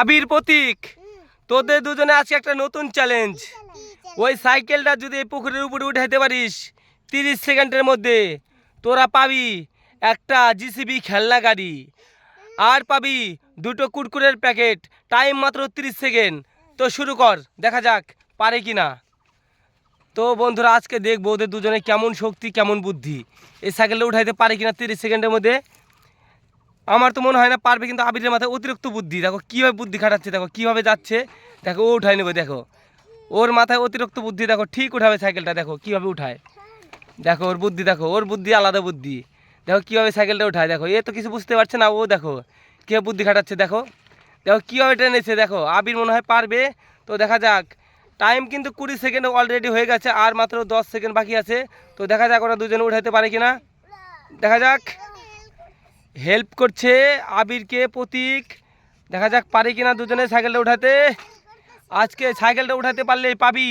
আবির প্রতীক, তোদের দুজনে আজকে একটা নতুন চ্যালেঞ্জ ওই সাইকেলটা যদি এই পুকুরের উপরে উঠাইতে পারিস, তিরিশ সেকেন্ডের মধ্যে তোরা পাবি একটা জিসিবি খেলনা গাড়ি। আর পাবি দুটো কুরকুরের প্যাকেট টাইম মাত্র তিরিশ সেকেন্ড। তো শুরু কর, দেখা যাক পারে কি না তো বন্ধুরা, আজকে দেখব ওদের দুজনে কেমন শক্তি, কেমন বুদ্ধি। এই সাইকেলটা উঠাইতে পারে কিনা তিরিশ সেকেন্ডের মধ্যে? আমার তো মনে হয় না পারবে, কিন্তু আবিরের মাথায় অতিরিক্ত বুদ্ধি। দেখো, কীভাবে বুদ্ধি খাটাচ্ছে, দেখো, কীভাবে যাচ্ছে, দেখো ও উঠায় নেবে, দেখো। ওর মাথায় অতিরিক্ত বুদ্ধি, দেখো, ঠিক উঠাবে সাইকেলটা, দেখো, কীভাবে উঠায়। দেখো, ওর বুদ্ধি, দেখো, ওর বুদ্ধি আলাদা বুদ্ধি। দেখো, কীভাবে সাইকেলটা উঠায়, দেখো। এ তো কিছু বুঝতে পারছে না, ও দেখো, কীভাবে বুদ্ধি খাটাচ্ছে, দেখো। দেখো, কীভাবে টেনেছে দেখো। আবির মনে হয় পারবে। তো দেখা যাক। টাইম কিন্তু কুড়ি সেকেন্ড অলরেডি হয়ে গেছে, আর মাত্র দশ সেকেন্ড বাকি আছে। তো দেখা যাক, ওরা দুজনে উঠাইতে পারে কিনা। দেখা যাক। হেল্প করছে আবিরকে প্রতীক। দেখা যাক পারে কিনা দুজনে সাইকেলটা উঠাতে। আজকে সাইকেলটা উঠাতে পারলেই পাবি।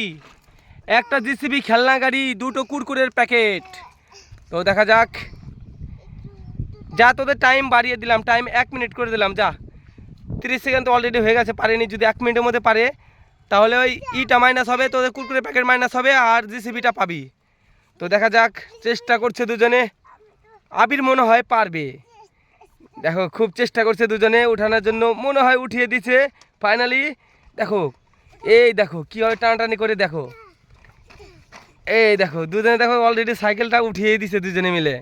একটা জিসিবি খেলনা গাড়ি, দুটো কুরকুরের প্যাকেট। তো দেখা যাক। যা তোদের টাইম বাড়িয়ে দিলাম টাইম এক মিনিট করে দিলাম, যা। তিরিশ সেকেন্ড তো অলরেডি হয়ে গেছে, পারেনি, যদি এক মিনিটের মধ্যে পারে, তাহলে ওই ইটা মাইনাস হবে, তোদের কুরকুরে প্যাকেট মাইনাস হবে, আর জিসিবিটা পাবি। তো দেখা যাক, চেষ্টা করছে দুজনে। আবির মনে হয় পারবে। দেখো, খুব চেষ্টা করছে দুজনে উঠানোর জন্য। মনে হয় উঠিয়ে দিছে ফাইনালি দেখো, এই দেখো, কীভাবে টানাটানি করে দেখো। এই দেখো, দুজনে দেখো অলরেডি সাইকেলটা উঠিয়ে দিছে দুজনে মিলে।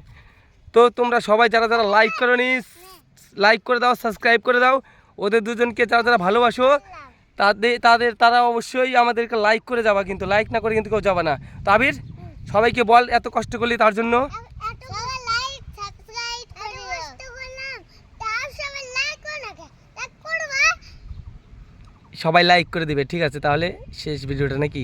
তো তোমরা সবাই যারা যারা লাইক করো নি লাইক করে দাও সাবস্ক্রাইব করে দাও। ওদের দুজনকে যারা যারা ভালোবাসো, তাদের তাদের, তারা অবশ্যই আমাদেরকে লাইক করে যাবা কিন্তু। লাইক না করে কিন্তু কেউ যাবে না। তো আবির, সবাইকে বল, এত কষ্ট করলি তার জন্য সবাই লাইক সাবস্ক্রাইব করে কষ্ট করলাম তার সবাই লাইক করো না লাইক করবা সবাই লাইক করে দিবে ঠিক আছে? তাহলে শেষ ভিডিওটা নাকি?